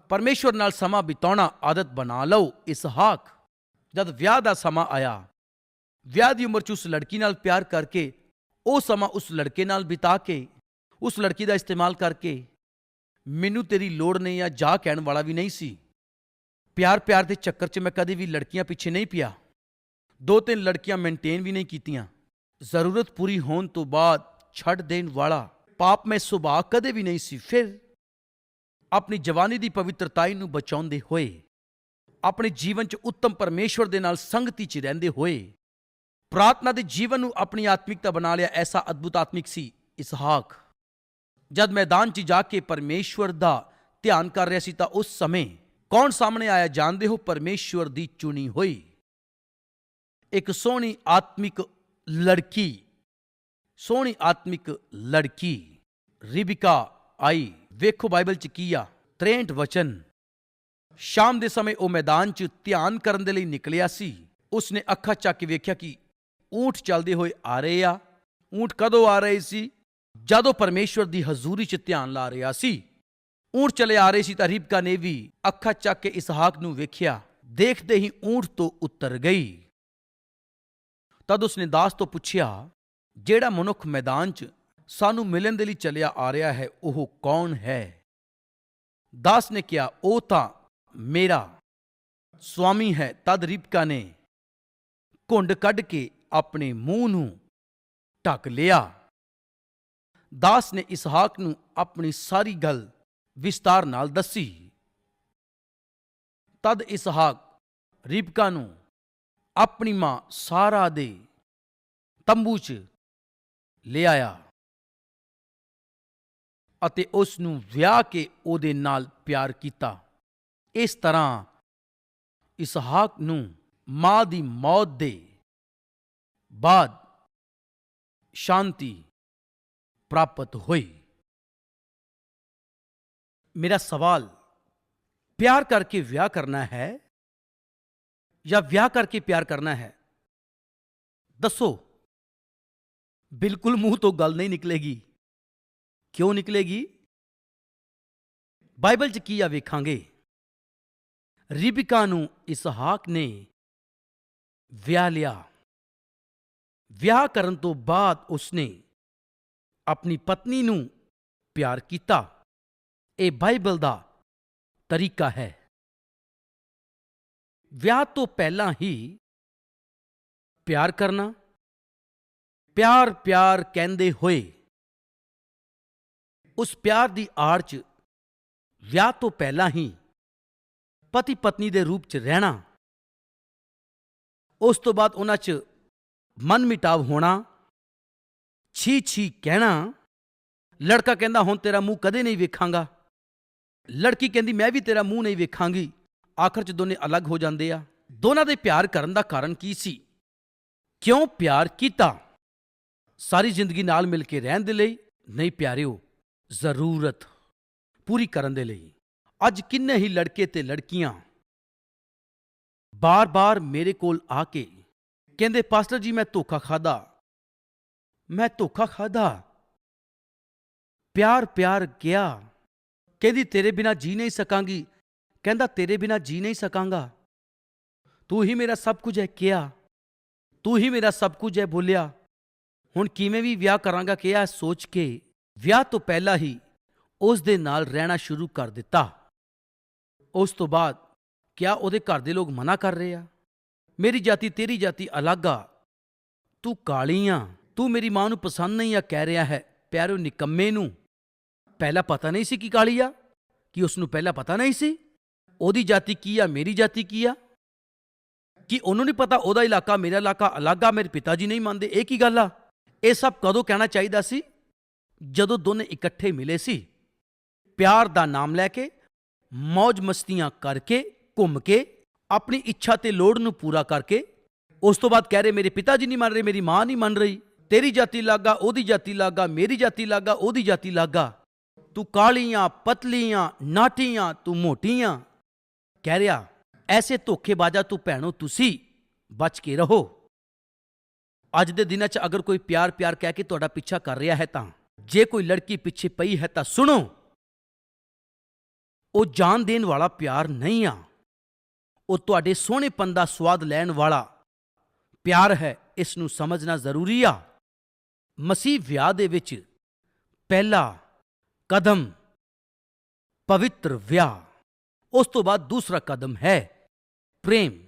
ਪਰਮੇਸ਼ਵਰ ਨਾਲ ਸਮਾਂ ਬਿਤਾਉਣਾ ਆਦਤ ਬਣਾ ਲਓ, ਇਸਹਾਕ। ਜਦ ਵਿਆਹ ਦਾ ਸਮਾਂ ਆਇਆ, ਵਿਆਹ ਦੀ ਉਮਰ 'ਚ ਉਸ ਲੜਕੀ ਨਾਲ ਪਿਆਰ ਕਰਕੇ, ਉਹ ਸਮਾਂ ਉਸ ਲੜਕੇ ਨਾਲ ਬਿਤਾ ਕੇ ਉਸ ਲੜਕੀ ਦਾ ਇਸਤੇਮਾਲ ਕਰਕੇ ਮੈਨੂੰ ਤੇਰੀ ਲੋੜ ਨਹੀਂ ਆ, ਜਾ ਕਹਿਣ ਵਾਲਾ ਵੀ ਨਹੀਂ ਸੀ। ਪਿਆਰ ਪਿਆਰ ਦੇ ਚੱਕਰ 'ਚ ਮੈਂ ਕਦੇ ਵੀ ਲੜਕੀਆਂ ਪਿੱਛੇ ਨਹੀਂ ਪਿਆ। ਦੋ ਤਿੰਨ ਲੜਕੀਆਂ ਮੇਨਟੇਨ ਵੀ ਨਹੀਂ ਕੀਤੀਆਂ। ਜ਼ਰੂਰਤ ਪੂਰੀ ਹੋਣ ਤੋਂ ਬਾਅਦ ਛੱਡ ਦੇਣ ਵਾਲਾ ਪਾਪ ਮੈਂ ਸੁਭਾਅ ਕਦੇ ਵੀ ਨਹੀਂ ਸੀ। ਫਿਰ ਆਪਣੀ ਜਵਾਨੀ ਦੀ ਪਵਿੱਤਰਤਾਈ ਨੂੰ ਬਚਾਉਂਦੇ ਹੋਏ, ਆਪਣੇ ਜੀਵਨ 'ਚ ਉੱਤਮ ਪਰਮੇਸ਼ਵਰ ਦੇ ਨਾਲ ਸੰਗਤੀ 'ਚ ਰਹਿੰਦੇ ਹੋਏ, ਪ੍ਰਾਰਥਨਾ ਦੇ ਜੀਵਨ ਨੂੰ ਆਪਣੀ ਆਤਮਿਕਤਾ ਬਣਾ ਲਿਆ ਐਸਾ ਅਦਭੁਤ ਆਤਮਿਕ ਸੀ ਇਸਹਾਕ। ਜਦ ਮੈਦਾਨ 'ਚ ਜਾ ਕੇ ਪਰਮੇਸ਼ਵਰ ਦਾ ਧਿਆਨ ਕਰ ਰਿਹਾ ਸੀ ਤਾਂ ਉਸ ਸਮੇਂ ਕੌਣ ਸਾਹਮਣੇ ਆਇਆ ਜਾਣਦੇ ਹੋ? ਪਰਮੇਸ਼ਵਰ ਦੀ ਚੁਣੀ ਹੋਈ। ਇੱਕ ਸੋਹਣੀ ਆਤਮਿਕ ਲੜਕੀ। ਸੋਹਣੀ ਆਤਮਿਕ ਲੜਕੀ। ਰਿਬਿਕਾ ਆਈ। ਵੇਖੋ ਬਾਈਬਲ 'ਚ ਕੀ ਆ। 63 ਵਚਨ। ਸ਼ਾਮ ਦੇ ਸਮੇਂ ਉਹ ਮੈਦਾਨ 'ਚ ਧਿਆਨ ਕਰਨ ਦੇ ਲਈ ਨਿਕਲਿਆ ਸੀ। ਉਸਨੇ ਅੱਖਾਂ ਚੱਕ ਕੇ ਵੇਖਿਆ ਕਿ ਊਂਠ ਚੱਲਦੇ ਹੋਏ ਆ ਰਹੇ ਆ। ਊਂਠ ਕਦੋਂ ਆ ਰਹੇ ਸੀ? ਜਦੋਂ ਪਰਮੇਸ਼ਵਰ ਦੀ ਹਜ਼ੂਰੀ 'ਚ ਧਿਆਨ ਲਾ ਰਿਹਾ ਸੀ, ਊਂਠ ਚਲੇ ਆ ਰਹੇ ਸੀ ਤਾਂ ਰਿਬਕਾ ਨੇ ਵੀ ਅੱਖਾਂ ਚੱਕ ਕੇ ਇਸਹਾਕ ਨੂੰ ਵੇਖਿਆ, ਦੇਖਦੇ ਹੀ ਊਂਠ ਤੋਂ ਉਤਰ ਗਈ। ਤਦ ਉਸਨੇ ਦਾਸ ਤੋਂ ਪੁੱਛਿਆ, ਜਿਹੜਾ ਮਨੁੱਖ ਮੈਦਾਨ 'ਚ ਸਾਨੂੰ ਮਿਲਣ ਦੇ ਲਈ ਚਲਿਆ ਆ ਰਿਹਾ ਹੈ, ਉਹ ਕੌਣ ਹੈ? ਦਾਸ ਨੇ ਕਿਹਾ, ਉਹ ਤਾਂ ਮੇਰਾ ਸਵਾਮੀ ਹੈ। ਤਦ ਰਿਬਕਾ ਨੇ ਘੁੰਡ ਕੱਢ ਕੇ ਆਪਣੇ ਮੂੰਹ ਨੂੰ ਢੱਕ ਲਿਆ। ਦਾਸ ਨੇ ਇਸਹਾਕ ਨੂੰ ਆਪਣੀ ਸਾਰੀ ਗੱਲ ਵਿਸਤਾਰ ਨਾਲ ਦੱਸੀ। ਤਦ ਇਸਹਾਕ ਰਿਬਕਾ ਨੂੰ ਆਪਣੀ ਮਾਂ ਸਾਰਾ ਦੇ ਤੰਬੂ 'ਚ ਲੈ ਆਇਆ ਅਤੇ ਉਸ ਨੂੰ ਵਿਆਹ ਕੇ ਉਹਦੇ ਨਾਲ ਪਿਆਰ ਕੀਤਾ। ਇਸ ਤਰ੍ਹਾਂ ਇਸਹਾਕ ਨੂੰ ਮਾਂ ਦੀ ਮੌਤ ਦੇ ਬਾਅਦ ਸ਼ਾਂਤੀ ਪ੍ਰਾਪਤ ਹੋਈ ਮੇਰਾ ਸਵਾਲ ਪਿਆਰ ਕਰਕੇ ਵਿਆਹ ਕਰਨਾ ਹੈ ਜਾਂ ਵਿਆਹ ਕਰਕੇ ਪਿਆਰ ਕਰਨਾ ਹੈ ਦੱਸੋ ਬਿਲਕੁਲ ਮੂੰਹ ਤੋਂ ਗੱਲ ਨਹੀਂ ਨਿਕਲੇਗੀ ਕਿਉਂ ਨਿਕਲੇਗੀ ਬਾਈਬਲ 'ਚ ਕੀ ਆ ਵੇਖਾਂਗੇ ਰਿਬਿਕਾ ਨੂੰ ਇਸਹਾਕ ਨੇ ਵਿਆਹ ਲਿਆ ਵਿਆਹ ਕਰਨ ਤੋਂ ਬਾਅਦ ਉਸਨੇ ਆਪਣੀ ਪਤਨੀ ਨੂੰ ਪਿਆਰ ਕੀਤਾ। ਇਹ ਬਾਈਬਲ ਦਾ ਤਰੀਕਾ ਹੈ। ਵਿਆਹ ਤੋਂ ਪਹਿਲਾਂ ਹੀ ਪਿਆਰ ਕਰਨਾ, ਪਿਆਰ ਪਿਆਰ ਕਹਿੰਦੇ ਹੋਏ ਉਸ ਪਿਆਰ ਦੀ ਆੜ 'ਚ ਵਿਆਹ ਤੋਂ ਪਹਿਲਾਂ ਹੀ ਪਤੀ ਪਤਨੀ ਦੇ ਰੂਪ 'ਚ ਰਹਿਣਾ, ਉਸ ਤੋਂ ਬਾਅਦ ਉਹਨਾਂ 'ਚ ਮਨ ਮਿਟਾਵ ਹੋਣਾ ਛੀ ਛੀ ਕਹਿਣਾ। ਲੜਕਾ ਕਹਿੰਦਾ, ਹੁਣ ਤੇਰਾ ਮੂੰਹ ਕਦੇ ਨਹੀਂ ਵੇਖਾਂਗਾ। ਲੜਕੀ ਕਹਿੰਦੀ, ਮੈਂ ਵੀ ਤੇਰਾ ਮੂੰਹ ਨਹੀਂ ਵੇਖਾਂਗੀ। ਆਖਰ ਚ ਦੋਨੇ ਅਲੱਗ ਹੋ ਜਾਂਦੇ ਆ। ਦੋਨਾਂ ਦੇ ਪਿਆਰ ਕਰਨ ਦਾ ਕਾਰਨ ਕੀ ਸੀ? ਕਿਉਂ ਪਿਆਰ ਕੀਤਾ? ਸਾਰੀ ਜ਼ਿੰਦਗੀ ਨਾਲ ਮਿਲ ਕੇ ਰਹਿਣ ਦੇ ਲਈ, ਨਹੀਂ ਪਿਆਰਿਓ, ਜ਼ਰੂਰਤ ਪੂਰੀ ਕਰਨ ਦੇ ਲਈ। ਅੱਜ ਕਿੰਨੇ ਹੀ ਲੜਕੇ ਤੇ ਲੜਕੀਆਂ ਬਾਰ-ਬਾਰ ਮੇਰੇ ਕੋਲ ਆ ਕੇ ਕਹਿੰਦੇ, ਪਾਸਟਰ ਜੀ, ਮੈਂ ਧੋਖਾ ਖਾਦਾ ਮੈਂ ਧੋਖਾ ਖਾਦਾ ਪਿਆਰ ਪਿਆਰ ਗਿਆ। ਕਹਿੰਦੀ, ਤੇਰੇ ਬਿਨਾ ਜੀ ਨਹੀਂ ਸਕਾਂਗੀ। ਕਹਿੰਦਾ, ਤੇਰੇ ਬਿਨਾ ਜੀ ਨਹੀਂ ਸਕਾਂਗਾ। ਤੂੰ ਹੀ ਮੇਰਾ ਸਭ ਕੁਝ ਹੈ ਕਿਹਾ। ਤੂੰ ਹੀ ਮੇਰਾ ਸਭ ਕੁਝ ਹੈ ਬੋਲਿਆ। ਹੁਣ ਕਿਵੇਂ ਵੀ ਵਿਆਹ ਕਰਾਂਗਾ ਕਿਹਾ ਸੋਚ ਕੇ ਵਿਆਹ ਤੋਂ ਪਹਿਲਾਂ ਹੀ ਉਸ ਦੇ ਨਾਲ ਰਹਿਣਾ ਸ਼ੁਰੂ ਕਰ ਦਿੱਤਾ। ਉਸ ਤੋਂ ਬਾਅਦ ਕਿਆ ਉਹਦੇ ਘਰ ਦੇ ਲੋਕ ਮਨਾ ਕਰ ਰਹੇ ਆ? ਮੇਰੀ ਜਾਤੀ, ਤੇਰੀ ਜਾਤੀ ਅਲੱਗ ਆ। ਤੂੰ ਕਾਲੀ ਆ। ਤੂੰ ਮੇਰੀ ਮਾਂ ਨੂੰ ਪਸੰਦ ਨਹੀਂ ਆ ਕਹਿ ਰਿਹਾ ਹੈ ਪਿਆਰਿਓ ਨਿਕੰਮੇ ਨੂੰ। ਪਹਿਲਾਂ ਪਤਾ ਨਹੀਂ ਸੀ ਕਿ ਕਾਲੀ ਆ? ਕਿ ਉਸ ਨੂੰ ਪਹਿਲਾਂ ਪਤਾ ਨਹੀਂ ਸੀ? ਉਹਦੀ ਜਾਤੀ ਕੀ ਆ, ਮੇਰੀ ਜਾਤੀ ਕੀ ਆ? ਕਿ ਉਹਨੂੰ ਨਹੀਂ ਪਤਾ ਉਹਦਾ ਇਲਾਕਾ ਮੇਰਾ ਇਲਾਕਾ ਅਲੱਗ ਆ, ਮੇਰੇ ਪਿਤਾ ਜੀ ਨਹੀਂ ਮੰਨਦੇ, ਇਹ ਕੀ ਗੱਲ ਆ? ਇਹ ਸਭ ਕਦੋਂ ਕਹਿਣਾ ਚਾਹੀਦਾ ਸੀ? ਜਦੋਂ ਦੋਨੇ ਇਕੱਠੇ ਮਿਲੇ ਸੀ। ਪਿਆਰ ਦਾ ਨਾਮ ਲੈ ਕੇ ਮौज ਮਸਤੀਆਂ ਕਰਕੇ, ਘੁੰਮ ਕੇ, ਆਪਣੀ ਇੱਛਾ ਤੇ ਲੋੜ ਨੂੰ ਪੂਰਾ ਕਰਕੇ, ਉਸ ਤੋਂ ਬਾਅਦ ਕਹਿ ਰਹੇ, ਮੇਰੇ ਪਿਤਾ ਜੀ ਨਹੀਂ ਮੰਨ ਰਹੇ, ਮੇਰੀ ਮਾਂ ਨਹੀਂ ਮੰਨ ਰਹੀ। ਤੇਰੀ ਜਾਤੀ ਲਾਗਾ, ਉਹਦੀ ਜਾਤੀ ਲਾਗਾ, ਮੇਰੀ ਜਾਤੀ ਲਾਗਾ, ਉਹਦੀ ਜਾਤੀ ਲਾਗਾ। ਤੂੰ ਕਾਲੀਆਂ, ਪਤਲੀਆਂ ਨਾਟੀਆਂ ਤੂੰ ਮੋਟੀਆਂ। ਕਹਿ ਰਿਹਾ, ਐਸੇ ਧੋਖੇਬਾਜ਼ਾ ਤੂੰ ਭੈਣੋ, ਤੁਸੀਂ ਬਚ ਕੇ ਰਹੋ। ਅੱਜ ਦੇ ਦਿਨਾਂ 'ਚ ਅਗਰ ਕੋਈ ਪਿਆਰ ਪਿਆਰ ਕਹਿ ਕੇ ਤੁਹਾਡਾ ਪਿੱਛਾ ਕਰ ਰਿਹਾ ਹੈ ਤਾਂ, ਜੇ ਕੋਈ ਲੜਕੀ ਪਿੱਛੇ ਪਈ ਹੈ ਤਾਂ ਸੁਣੋ, ਉਹ ਜਾਨ ਦੇਣ ਵਾਲਾ ਪਿਆਰ ਨਹੀਂ ਆ। ਉਹ ਤੁਹਾਡੇ ਸੋਹਣੇਪਨ ਦਾ ਸਵਾਦ ਲੈਣ ਵਾਲਾ ਪਿਆਰ ਹੈ, ਇਸ ਨੂੰ ਸਮਝਣਾ ਜ਼ਰੂਰੀ ਆ। ਮਸੀਹ ਵਿਆਹ ਦੇ ਵਿੱਚ ਪਹਿਲਾ ਕਦਮ ਪਵਿੱਤਰ ਵਿਆਹ, ਉਸ ਤੋਂ ਬਾਅਦ ਦੂਸਰਾ ਕਦਮ ਹੈ ਪ੍ਰੇਮ।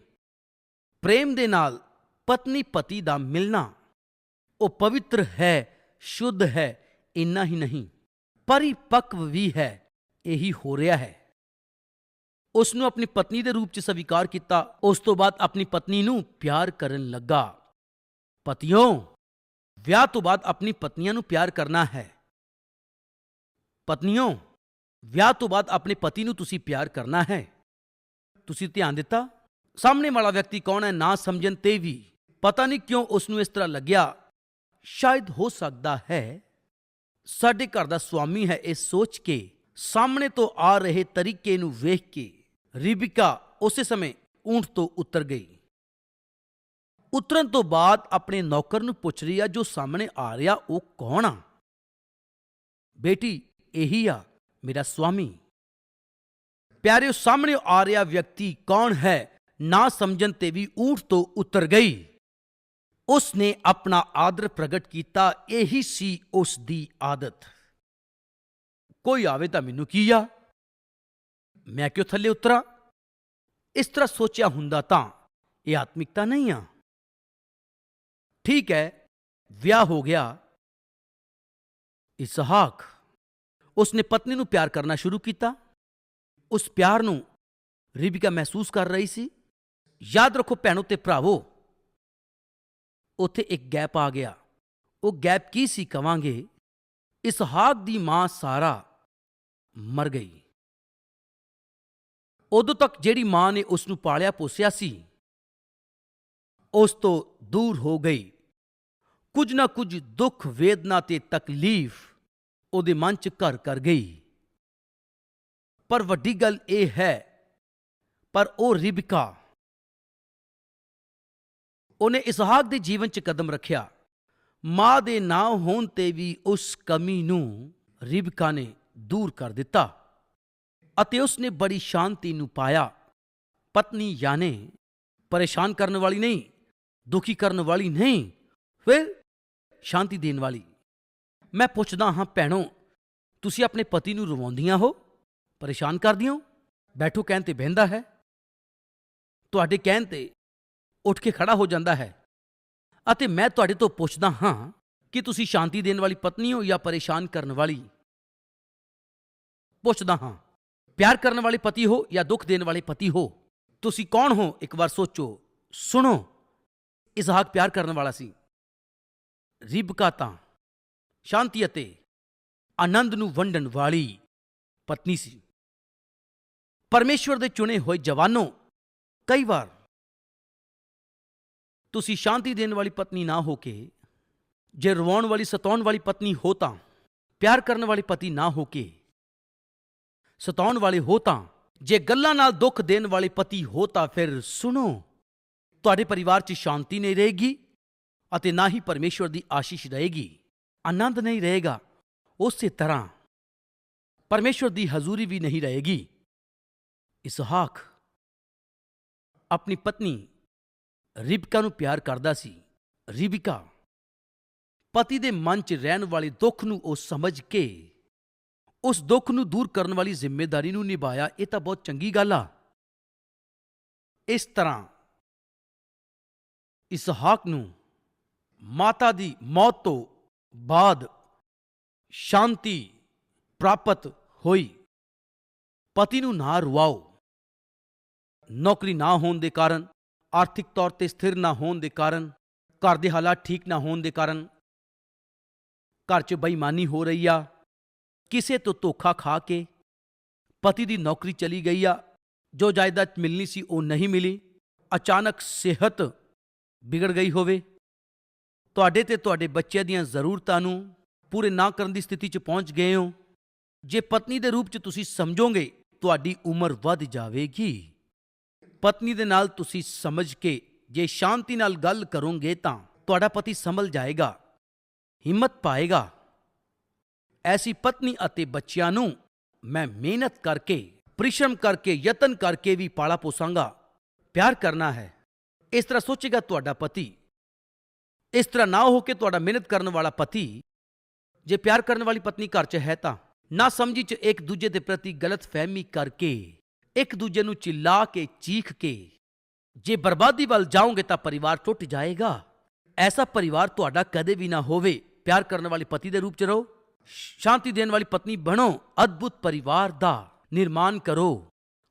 ਪ੍ਰੇਮ ਦੇ ਨਾਲ ਪਤਨੀ ਪਤੀ ਦਾ ਮਿਲਣਾ, ਉਹ ਪਵਿੱਤਰ ਹੈ, ਸ਼ੁੱਧ ਹੈ, ਇੰਨਾ ਹੀ ਨਹੀਂ, ਪਰਿਪੱਕਵ ਵੀ ਹੈ, ਇਹੀ ਹੋ ਰਿਹਾ ਹੈ। ਉਸ ਨੂੰ ਆਪਣੀ ਪਤਨੀ ਦੇ ਰੂਪ 'ਚ ਸਵੀਕਾਰ ਕੀਤਾ, ਉਸ ਤੋਂ ਬਾਅਦ ਆਪਣੀ ਪਤਨੀ ਨੂੰ ਪਿਆਰ ਕਰਨ ਲੱਗਾ। ਪਤੀਓ ਵਿਆਹ ਤੋਂ ਬਾਅਦ ਆਪਣੀ ਪਤਨੀਆਂ ਨੂੰ ਪਿਆਰ ਕਰਨਾ ਹੈ। ਪਤਨੀਓ, ਵਿਆਹ ਤੋਂ ਬਾਅਦ ਆਪਣੇ ਪਤੀ ਨੂੰ ਤੁਸੀਂ ਪਿਆਰ ਕਰਨਾ ਹੈ। ਤੁਸੀਂ ਧਿਆਨ ਦਿੱਤਾ? ਸਾਹਮਣੇ ਵਾਲਾ ਵਿਅਕਤੀ ਕੌਣ ਹੈ ਨਾ ਸਮਝਣ ਤੇ ਵੀ। ਪਤਾ ਨਹੀਂ ਕਿਉਂ ਉਸ ਨੂੰ ਇਸ ਤਰ੍ਹਾਂ ਲੱਗਿਆ। ਸ਼ਾਇਦ ਹੋ ਸਕਦਾ ਹੈ। ਸਾਡੇ ਘਰ ਦਾ ਸੁਆਮੀ ਹੈ ਇਹ ਸੋਚ ਕੇ। ਸਾਹਮਣੇ ਤੋਂ ਆ ਰਹੇ ਤਰੀਕੇ ਨੂੰ ਵੇਖ ਕੇ। ਰਿਬਿਕਾ ਉਸੇ ਸਮੇਂ ਊਂਟ ਤੋਂ ਉਤਰ ਗਈ। ਉਤਰਨ ਤੋਂ ਬਾਅਦ ਆਪਣੇ ਨੌਕਰ ਨੂੰ ਪੁੱਛ ਰਹੀ ਆ, ਜੋ ਸਾਹਮਣੇ ਆ ਰਿਹਾ, ਉਹ ਕੌਣ ਆ? ਬੇਟੀ, ਇਹੀ ਆ, ਮੇਰਾ ਸਵਾਮੀ ਪਿਆਰਿਓ, ਸਾਹਮਣੇ ਆ ਰਿਹਾ ਵਿਅਕਤੀ ਕੌਣ ਹੈ, ਨਾ ਸਮਝਣ ਤੇ ਵੀ ਊਠ ਤੋਂ ਉਤਰ ਗਈ। ਉਸ ਨੇ ਆਪਣਾ ਆਦਰ ਪ੍ਰਗਟ ਕੀਤਾ, ਇਹੀ ਸੀ ਉਸ ਦੀ ਆਦਤ। ਕੋਈ ਆਵੇ ਤਾਂ ਮੈਨੂੰ ਕੀ ਆ? ਮੈਂ ਕਿਉਂ ਥੱਲੇ ਉਤਰਾਂ? ਇਸ ਤਰ੍ਹਾਂ ਸੋਚਿਆ ਹੁੰਦਾ ਤਾਂ, ਇਹ ਆਤਮਿਕਤਾ ਨਹੀਂ ਆ। ਠੀਕ ਹੈ ਵਿਆਹ ਹੋ ਗਿਆ ਇਸਹਾਕ ਉਸਨੇ ਪਤਨੀ ਨੂੰ ਪਿਆਰ ਕਰਨਾ ਸ਼ੁਰੂ ਕੀਤਾ ਉਸ ਪਿਆਰ ਨੂੰ ਰਿਬਿਕਾ ਮਹਿਸੂਸ ਕਰ ਰਹੀ ਸੀ ਯਾਦ ਰੱਖੋ ਭੈਣੋ ਤੇ ਭਰਾਵੋ ਉੱਥੇ ਇੱਕ ਗੈਪ ਆ ਗਿਆ ਉਹ ਗੈਪ ਕੀ ਸੀ ਕਵਾਂਗੇ ਇਸਹਾਕ ਦੀ ਮਾਂ ਸਾਰਾ ਮਰ ਗਈ ਉਦੋਂ ਤੱਕ ਜਿਹੜੀ ਮਾਂ ਨੇ ਉਸ ਨੂੰ ਪਾਲਿਆ ਪੋਸਿਆ ਸੀ ਉਸ ਤੋਂ ਦੂਰ ਹੋ ਗਈ ਕੁਝ ਨਾ ਕੁਝ ਦੁੱਖ, ਵੇਦਨਾ ਤੇ ਤਕਲੀਫ ਉਹਦੇ ਮਨ 'ਚ ਘਰ ਕਰ ਗਈ। ਪਰ ਵੱਡੀ ਗੱਲ ਇਹ ਹੈ, ਪਰ ਉਹ ਰਿਬਕਾ। ਉਹਨੇ ਇਸਹਾਕ ਦੇ ਜੀਵਨ 'ਚ ਕਦਮ ਰੱਖਿਆ। ਮਾਂ ਦੇ ਨਾ ਹੋਣ ਤੇ ਵੀ ਉਸ ਕਮੀ ਨੂੰ ਰਿਬਕਾ ਨੇ ਦੂਰ ਕਰ ਦਿੱਤਾ ਅਤੇ ਉਸ ਨੇ ਬੜੀ ਸ਼ਾਂਤੀ ਨੂੰ ਪਾਇਆ। ਪਤਨੀ ਯਾਨੇ ਪਰੇਸ਼ਾਨ ਕਰਨ ਵਾਲੀ ਨਹੀਂ, ਦੁਖੀ ਕਰਨ ਵਾਲੀ ਨਹੀਂ, ਫਿਰ ਸ਼ਾਂਤੀ ਦੇਣ ਵਾਲੀ। ਮੈਂ ਪੁੱਛਦਾ ਹਾਂ, ਭੈਣੋ, ਤੁਸੀਂ ਆਪਣੇ ਪਤੀ ਨੂੰ ਰਵਾਉਂਦੀਆਂ ਹੋ? ਪਰੇਸ਼ਾਨ ਕਰਦੀਆਂ ਹੋ? ਬੈਠੋ ਕਹਿਣ ਤੇ ਬਹਿੰਦਾ ਹੈ। ਤੁਹਾਡੇ ਕਹਿਣ ਤੇ ਉੱਠ ਕੇ ਖੜਾ ਹੋ ਜਾਂਦਾ ਹੈ। ਅਤੇ ਮੈਂ ਤੁਹਾਡੇ ਤੋਂ ਪੁੱਛਦਾ ਹਾਂ ਕਿ ਤੁਸੀਂ ਸ਼ਾਂਤੀ ਦੇਣ ਵਾਲੀ ਪਤਨੀ ਹੋ ਜਾਂ ਪਰੇਸ਼ਾਨ ਕਰਨ ਵਾਲੀ? ਪੁੱਛਦਾ ਹਾਂ, ਪਿਆਰ ਕਰਨ ਵਾਲੇ ਪਤੀ ਹੋ ਜਾਂ ਦੁੱਖ ਦੇਣ ਵਾਲੇ ਪਤੀ ਹੋ? ਤੁਸੀਂ ਕੌਣ ਹੋ? ਇੱਕ ਵਾਰ ਸੋਚੋ। ਸੁਣੋ ਇਸਹਾਕ ਪਿਆਰ ਕਰਨ ਵਾਲਾ ਸੀ। ਰਿਬਕਾ ਤਾਂ ਸ਼ਾਂਤੀ ਅਤੇ ਆਨੰਦ ਨੂੰ ਵੰਡਣ ਵਾਲੀ ਪਤਨੀ ਸੀ। ਪਰਮੇਸ਼ਵਰ ਦੇ ਚੁਣੇ ਹੋਏ ਜਵਾਨੋ, ਕਈ ਵਾਰ ਤੁਸੀਂ ਸ਼ਾਂਤੀ ਦੇਣ ਵਾਲੀ ਪਤਨੀ ਨਾ ਹੋ ਕੇ, ਜੇ ਰਵਾਉਣ ਵਾਲੀ, ਸਤਾਉਣ ਵਾਲੀ ਪਤਨੀ ਹੋ ਤਾਂ, ਪਿਆਰ ਕਰਨ ਵਾਲੇ ਪਤੀ ਨਾ ਹੋ ਕੇ, ਸਤਾਉਣ ਵਾਲੇ ਹੋ ਤਾਂ, ਜੇ ਗੱਲਾਂ ਨਾਲ ਦੁੱਖ ਦੇਣ ਵਾਲੇ ਪਤੀ ਹੋ ਤਾਂ ਫਿਰ ਸੁਣੋ, ਤੁਹਾਡੇ ਪਰਿਵਾਰ 'ਚ ਸ਼ਾਂਤੀ ਨਹੀਂ ਰਹੇਗੀ। ਅਤੇ ਨਾ ਹੀ ਪਰਮੇਸ਼ਵਰ ਦੀ ਆਸ਼ੀਸ਼ ਰਹੇਗੀ। ਆਨੰਦ ਨਹੀਂ ਰਹੇਗਾ। ਉਸੇ ਤਰ੍ਹਾਂ ਪਰਮੇਸ਼ਵਰ ਦੀ ਹਜ਼ੂਰੀ ਵੀ ਨਹੀਂ ਰਹੇਗੀ। ਇਸਹਾਕ ਆਪਣੀ ਪਤਨੀ ਰਿਬਕਾ ਨੂੰ ਪਿਆਰ ਕਰਦਾ ਸੀ। ਰਿਬਕਾ ਪਤੀ ਦੇ ਮਨ 'ਚ ਰਹਿਣ ਵਾਲੇ ਦੁੱਖ ਨੂੰ ਉਹ ਸਮਝ ਕੇ ਉਸ ਦੁੱਖ ਨੂੰ ਦੂਰ ਕਰਨ ਵਾਲੀ ਜ਼ਿੰਮੇਵਾਰੀ ਨੂੰ ਨਿਭਾਇਆ। ਇਹ ਤਾਂ ਬਹੁਤ ਚੰਗੀ ਗੱਲ ਆ। ਇਸ ਤਰ੍ਹਾਂ ਇਸਹਾਕ ਨੂੰ ਮਾਤਾ ਦੀ ਮੌਤ ਤੋਂ ਬਾਅਦ ਸ਼ਾਂਤੀ ਪ੍ਰਾਪਤ ਹੋਈ। ਪਤੀ ਨੂੰ ਨਾ ਰੁਆਓ ਨੌਕਰੀ ਨਾ ਹੋਣ ਦੇ ਕਾਰਨ, ਆਰਥਿਕ ਤੌਰ ਤੇ ਸਥਿਰ ਨਾ ਹੋਣ ਦੇ ਕਾਰਨ, ਘਰ ਦੇ ਹਾਲਾਤ ਠੀਕ ਨਾ ਹੋਣ ਦੇ ਕਾਰਨ ਘਰ 'ਚ ਬੇਈਮਾਨੀ ਹੋ ਰਹੀ ਆ। ਕਿਸੇ ਤੋਂ ਧੋਖਾ ਖਾ ਕੇ ਪਤੀ ਦੀ ਨੌਕਰੀ ਚਲੀ ਗਈ ਆ। ਜੋ ਜਾਇਦਾਦ ਮਿਲਣੀ ਸੀ ਉਹ ਨਹੀਂ ਮਿਲੀ। ਅਚਾਨਕ ਸਿਹਤ ਵਿਗੜ ਗਈ ਹੋਵੇ। ਤੁਹਾਡੇ ਤੇ ਤੁਹਾਡੇ ਬੱਚਿਆਂ ਦੀਆਂ ਜ਼ਰੂਰਤਾਂ ਨੂੰ ਪੂਰੇ ਨਾ ਕਰਨ ਦੀ ਸਥਿਤੀ 'ਚ ਪਹੁੰਚ ਗਏ ਹੋ। ਜੇ ਪਤਨੀ ਦੇ ਰੂਪ 'ਚ ਤੁਸੀਂ ਸਮਝੋਗੇ, ਤੁਹਾਡੀ ਉਮਰ ਵੱਧ ਜਾਵੇਗੀ। ਪਤਨੀ ਦੇ ਨਾਲ ਤੁਸੀਂ ਸਮਝ ਕੇ ਜੇ ਸ਼ਾਂਤੀ ਨਾਲ ਗੱਲ ਕਰੋਗੇ ਤਾਂ ਤੁਹਾਡਾ ਪਤੀ ਸੰਭਲ ਜਾਏਗਾ, ਹਿੰਮਤ ਪਾਏਗਾ। ਐਸੀ ਪਤਨੀ ਅਤੇ ਬੱਚਿਆਂ ਨੂੰ ਮੈਂ ਮਿਹਨਤ ਕਰਕੇ, ਪਰਿਸ਼ਰਮ ਕਰਕੇ, ਯਤਨ ਕਰਕੇ ਵੀ ਪਾਲਾ ਪੋਸਾਂਗਾ। ਪਿਆਰ ਕਰਨਾ ਹੈ। ਇਸ ਤਰ੍ਹਾਂ ਸੋਚੇਗਾ ਤੁਹਾਡਾ ਪਤੀ ਇਸ ਤਰ੍ਹਾਂ ਨਾ ਹੋ ਕੇ ਤੁਹਾਡਾ ਮਿਹਨਤ ਕਰਨ ਵਾਲਾ ਪਤੀ, ਜੇ ਪਿਆਰ ਕਰਨ ਵਾਲੀ ਪਤਨੀ ਘਰ 'ਚ ਹੈ ਤਾਂ, ਨਾ ਸਮਝੀ 'ਚ ਇੱਕ ਦੂਜੇ ਦੇ ਪ੍ਰਤੀ ਗਲਤ ਫਹਿਮੀ ਕਰਕੇ, ਇੱਕ ਦੂਜੇ ਨੂੰ ਚਿੱਲਾ ਕੇ, ਚੀਖ ਕੇ, ਜੇ ਬਰਬਾਦੀ ਵੱਲ ਜਾਓਗੇ ਤਾਂ ਪਰਿਵਾਰ ਟੁੱਟ ਜਾਏਗਾ। ਐਸਾ ਪਰਿਵਾਰ ਤੁਹਾਡਾ ਕਦੇ ਵੀ ਨਾ ਹੋਵੇ। ਪਿਆਰ ਕਰਨ ਵਾਲੇ ਪਤੀ ਦੇ ਰੂਪ 'ਚ ਰਹੋ, ਸ਼ਾਂਤੀ ਦੇਣ ਵਾਲੀ ਪਤਨੀ ਬਣੋ, ਅਦਭੁਤ ਪਰਿਵਾਰ ਦਾ ਨਿਰਮਾਣ ਕਰੋ।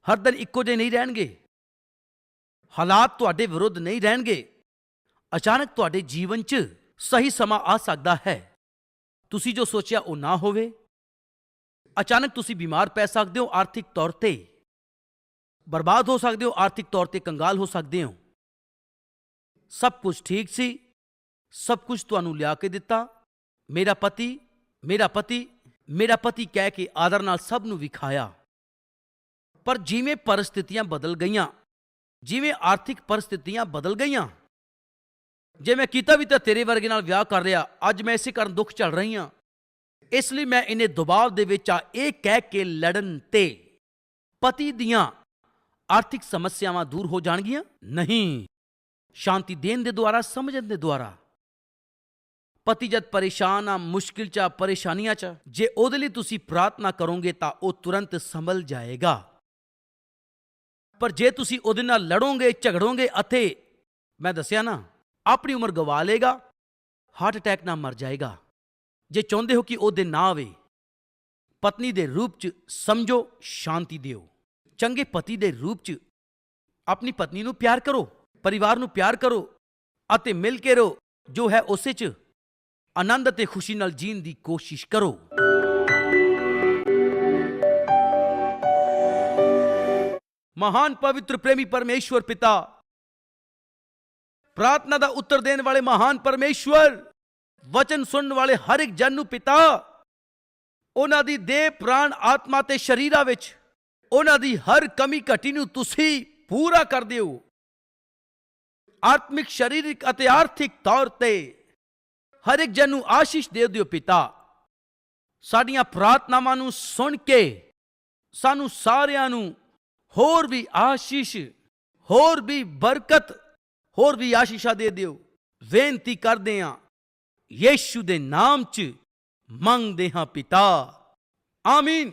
ਹਰ ਦਿਨ ਇੱਕੋ ਜਿਹੇ ਨਹੀਂ ਰਹਿਣਗੇ। ਹਾਲਾਤ ਤੁਹਾਡੇ ਵਿਰੁੱਧ ਨਹੀਂ ਰਹਿਣਗੇ। ਅਚਾਨਕ ਤੁਹਾਡੇ ਜੀਵਨ 'ਚ ਸਹੀ ਸਮਾਂ ਆ ਸਕਦਾ ਹੈ। ਤੁਸੀਂ ਜੋ ਸੋਚਿਆ ਉਹ ਨਾ ਹੋਵੇ। ਅਚਾਨਕ ਤੁਸੀਂ ਬਿਮਾਰ ਪੈ ਸਕਦੇ ਹੋ ਆਰਥਿਕ ਤੌਰ ਤੇ। ਬਰਬਾਦ ਹੋ ਸਕਦੇ ਹੋ, ਆਰਥਿਕ ਤੌਰ ਤੇ ਕੰਗਾਲ ਹੋ ਸਕਦੇ ਹੋ। ਸਭ ਕੁਝ ਠੀਕ ਸੀ। ਸਭ ਕੁਝ ਤੁਹਾਨੂੰ ਲਿਆ ਕੇ ਦਿੱਤਾ। ਮੇਰਾ ਪਤੀ ਮੇਰਾ ਪਤੀ ਮੇਰਾ ਪਤੀ ਕਹਿ ਕੇ ਆਦਰ ਨਾਲ ਸਭ ਨੂੰ ਵਿਖਾਇਆ। ਪਰ ਜਿਵੇਂ ਪਰਿਸਥਿਤੀਆਂ ਬਦਲ ਗਈਆਂ, ਜਿਵੇਂ ਆਰਥਿਕ ਪਰਿਸਥਿਤੀਆਂ ਬਦਲ ਗਈਆਂ ਜੇ ਮੈਂ ਕੀਤਾ ਵੀ ਤਾਂ ਤੇਰੇ ਵਰਗੇ ਨਾਲ ਵਿਆਹ ਕਰ ਰਿਹਾ ਅੱਜ ਮੈਂ ਇਸੇ ਕਾਰਨ ਦੁੱਖ ਝੱਲ ਰਹੀ ਹਾਂ। ਇਸ ਲਈ ਮੈਂ ਇਹਨੇ ਦਬਾਅ ਦੇ ਵਿੱਚ ਆ ਇਹ ਕਹਿ ਕੇ ਲੜਨ ਤੇ ਪਤੀ ਦੀਆਂ ਆਰਥਿਕ ਸਮੱਸਿਆਵਾਂ ਦੂਰ ਹੋ ਜਾਣਗੀਆਂ? ਨਹੀਂ। ਸ਼ਾਂਤੀ ਦੇਣ ਦੇ ਦੁਆਰਾ ਸਮਝਣ ਦੇ ਦੁਆਰਾ। ਪਤੀ ਜਦ ਪਰੇਸ਼ਾਨ ਆ ਮੁਸ਼ਕਿਲ ਚ ਆ, ਪਰੇਸ਼ਾਨੀਆਂ ਚ ਜੇ ਉਹਦੇ ਲਈ ਤੁਸੀਂ ਪ੍ਰਾਰਥਨਾ ਕਰੋਗੇ ਤਾਂ ਉਹ ਤੁਰੰਤ ਸੰਭਲ ਜਾਏਗਾ। ਪਰ ਜੇ ਤੁਸੀਂ ਉਹਦੇ ਨਾਲ ਲੜੋਗੇ ਝਗੜੋਗੇ ਅਤੇ ਮੈਂ ਦੱਸਿਆ ਨਾ ਆਪਣੀ ਉਮਰ ਗਵਾ ਲੇਗਾ ਹਾਰਟ ਅਟੈਕ ਨਾਲ ਮਰ ਜਾਏਗਾ। ਜੇ ਚਾਹੁੰਦੇ ਹੋ ਕਿ ਉਹਦੇ ਨਾ ਆਵੇ, ਪਤਨੀ ਦੇ ਰੂਪ 'ਚ ਸਮਝੋ, ਸ਼ਾਂਤੀ ਦਿਓ। ਚੰਗੇ ਪਤੀ ਦੇ ਰੂਪ 'ਚ ਆਪਣੀ ਪਤਨੀ ਨੂੰ ਪਿਆਰ ਕਰੋ, ਪਰਿਵਾਰ ਨੂੰ ਪਿਆਰ ਕਰੋ ਅਤੇ ਮਿਲ ਕੇ ਰਹੋ, ਜੋ ਹੈ ਉਸੇ 'ਚ। ਆਨੰਦ ਅਤੇ ਖੁਸ਼ੀ ਨਾਲ ਜੀਣ ਦੀ ਕੋਸ਼ਿਸ਼ ਕਰੋ। ਮਹਾਨ ਪਵਿੱਤਰ ਪ੍ਰੇਮੀ ਪਰਮੇਸ਼ਵਰ ਪਿਤਾ ਪ੍ਰਾਰਥਨਾ ਦਾ ਉੱਤਰ ਦੇਣ ਵਾਲੇ ਮਹਾਨ ਪਰਮੇਸ਼ਵਰ, ਵਚਨ ਸੁਣਨ ਵਾਲੇ ਹਰ ਇੱਕ ਜਨ ਨੂੰ ਪਿਤਾ, ਉਹਨਾਂ ਦੀ ਦੇਹ, ਪ੍ਰਾਣ, ਆਤਮਾ ਤੇ ਸ਼ਰੀਰਾਂ ਵਿੱਚ, ਉਹਨਾਂ ਦੀ ਹਰ ਕਮੀ ਘਟੀ ਨੂੰ ਤੁਸੀਂ ਪੂਰਾ ਕਰ ਦਿਓ। ਆਤਮਿਕ, ਸਰੀਰਕ ਅਤੇ ਆਰਥਿਕ ਤੌਰ ਤੇ ਹਰ ਇੱਕ ਜਨ ਨੂੰ ਆਸ਼ੀਸ਼ ਦੇ ਦਿਓ ਪਿਤਾ। ਸਾਡੀਆਂ ਪ੍ਰਾਰਥਨਾਵਾਂ ਨੂੰ ਸੁਣ ਕੇ ਸਾਨੂੰ ਸਾਰਿਆਂ ਨੂੰ ਹੋਰ ਵੀ ਆਸ਼ੀਸ਼, ਹੋਰ ਵੀ ਬਰਕਤ ਹੋਰ ਵੀ ਆਸ਼ੀਸ਼ਾ ਦੇ ਦਿਓ। ਬੇਨਤੀ ਕਰਦੇ ਹਾਂ, ਯੀਸ਼ੂ ਦੇ ਨਾਮ 'ਚ ਮੰਗਦੇ ਹਾਂ ਪਿਤਾ। ਆਮੀਨ।